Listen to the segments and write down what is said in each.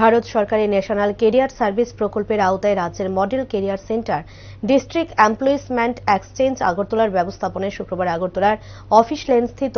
ভারত সরকারের national career service প্রকল্পের আওতায় রাজ্যের model career centre, district employment exchange আগরতলার ব্যবস্থাপনায় শুক্রবার আগরতলার অফিস লেন স্থিত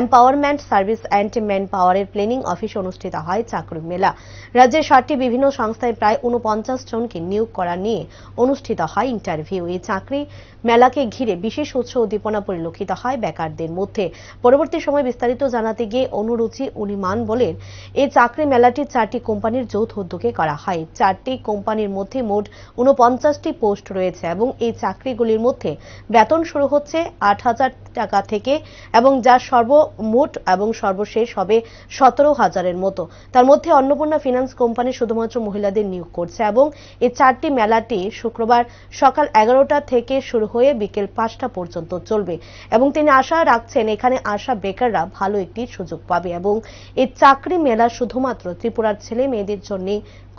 এম্পাওয়ারমেন্ট সার্ভিস অ্যান্ড ম্যান পাওয়ারের প্লেনিং অফিস অনুষ্ঠিত হয় চাকরি মেলা। রাজ্যের ষাটটি বিভিন্ন সংস্থায় প্রায় উনপঞ্চাশ জনকে নিয়োগ করা নিয়ে অনুষ্ঠিত হয় ইন্টারভিউ। এই চাকরি মেলাকে ঘিরে বিশেষ উৎস উদ্দীপনা পরিলক্ষিত হয় বেকারদের মধ্যে। পরবর্তী সময় বিস্তারিত জানাতে গিয়ে অনুরুচি উনিমান বলেন, এই চাকরি মেলাটি চারটি কোম্পানির যৌথ উদ্যোগে করা হয়। চারটি কোম্পানির মধ্যে মোট উনপঞ্চাশটি পোস্ট রয়েছে এবং এই চাকরিগুলির মধ্যে বেতন শুরু হচ্ছে আট হাজার টাকা থেকে এবং যা সর্বমোট এবং সর্বশেষ হবে সতেরো হাজারের মতো। তার মধ্যে অন্নপূর্ণা ফিনান্স কোম্পানি শুধুমাত্র মহিলাদের নিয়োগ করছে এবং এই চারটি মেলাটি শুক্রবার সকাল এগারোটা থেকে শুরু হয়ে বিকেল পাঁচটা পর্যন্ত চলবে এবং তিনি আশা রাখছেন এখানে আসা বেকাররা ভালো একটি সুযোগ পাবে এবং এই চাকরি মেলা শুধুমাত্র ত্রিপুরার ছেলে মেয়েদের জন্য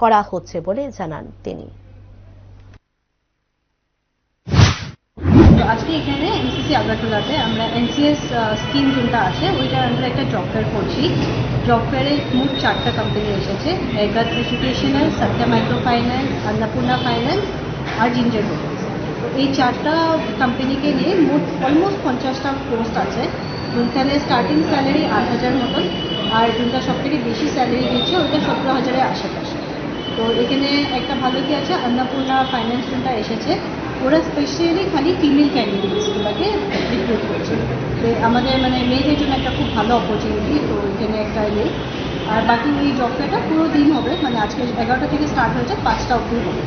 করা হচ্ছে বলে জানান তিনি। আজকে এখানে এনসিসি আগরতলাতে আমরা এনসিএস স্কিম যেটা আছে, ওইটার আন্ডারে একটা জব ফেয়ার করছি। জব ফেয়ারে মোট চারটা কোম্পানি এসেছে এগাত educational Satya micro finance Annapurna finance আর জিঞ্জার এই চারটা কোম্পানিকে নিয়ে মোট অলমোস্ট পঞ্চাশটা পোস্ট আছে। যেখানে স্টার্টিং স্যালারি আট হাজার মতন, আর যেটা সব থেকে বেশি স্যালারি দিচ্ছে ওইটা সতেরো হাজারের আশেপাশে। তো এখানে একটা ভালো কি আছে, অন্নপূর্ণা ফাইন্যান্স যেটা এসেছে। ওরা স্পেশালি খালি ফিমেল ক্যান্ডিডেটসগুলোকে রিক্রুট করছে। তো আমাদের মানে মেয়েদের জন্য একটা খুব ভালো অপরচুনিটি তো এখানে একটা ইয়ে আর বাকি এই জব ফেয়ারটা পুরো দিন হবে মানে আজকে এগারোটা থেকে স্টার্ট হয়েছে পাঁচটা অবধি হবে।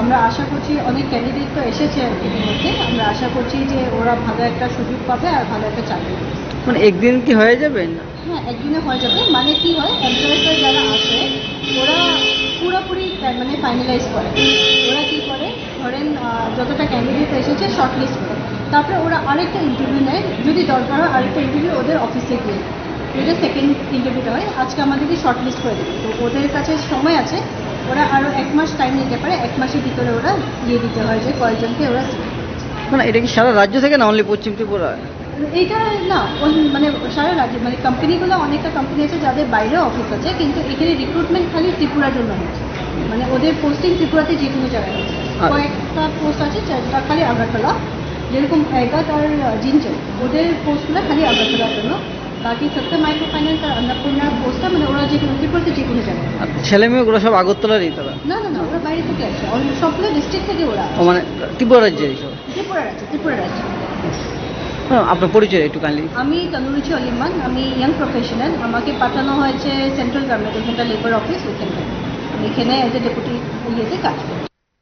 আমরা আশা করছি অনেক ক্যান্ডিডেট তো এসেছে আর ইতিমধ্যে আমরা আশা করছি যে ওরা ভালো একটা সুযোগ পাবে আর ভালো একটা চাকরি পাবে। মানে একদিন কি হয়ে যাবে না? হ্যাঁ একদিনে হয়ে যাবে। মানে কি হয় এমপ্লয়ার্সরা যারা আসে ওরা পুরোপুরি মানে ফাইনালাইজ করে। ওরা কি করে ধরেন যতটা ক্যান্ডিডেট এসেছে শর্ট লিস্ট করে। তারপরে ওরা আরেকটা ইন্টারভিউ নেয়। যদি দরকার হয় আরেকটা ইন্টারভিউ ওদের অফিসে গিয়ে এটা সেকেন্ড ইন্টারভিউটা হয়। আজকে আমাদেরকে শর্ট লিস্ট করে দেবে। তো ওদের কাছে সময় আছে। ওরা আরও এক মাস টাইম নিতে পারে। এক মাসের ভিতরে ওরা দিয়ে দিতে হয় যে কয়েকজনকে ওরা মানে এটা কি সারা রাজ্য থেকে না অনলি পশ্চিম ত্রিপুরা এইটা না মানে সারা রাজ্যে মানে কোম্পানিগুলো অনেকটা কোম্পানি আছে যাদের বাইরেও অফিস আছে কিন্তু এখানে রিক্রুটমেন্ট খালি ত্রিপুরার জন্য হচ্ছে। মানে ওদের পোস্টিং ত্রিপুরাতে যে কোনো জায়গায় হচ্ছে। কয়েকটা পোস্ট আছে যেটা খালি আগরতলা যেরকম এগাত আর জিনচে ওদের পোস্টগুলো খালি আগরতলার জন্য। বাকি সত্য মাইক্রো ফাইন্যান্স আর অন্নপূর্ণার পোস্টটা মানে ওরা যে কোনো ত্রিপুরাতে যে কোনো জায়গায়। ছেলে মেয়েগুলো সব আগরতলারই তারা? না না না ওরা বাইরে থেকে আসছে। সবগুলো ডিস্ট্রিক্ট থেকে ওরা মানে ত্রিপুরা রাজ্যের ত্রিপুরা আছে ত্রিপুরা আছে হ্যাঁ, আপনার পরিচয় একটু কাইন্ডলি আমি তনুরুচি অলিমান আমি ইয়াং প্রফেশনাল আমাকে পাঠানো হয়েছে সেন্ট্রাল গভর্নমেন্ট এখানটা লেবার অফিস ওইখানটা আমি এখানে এজ এ ডেপুটি ইয়েতে কাজ করি।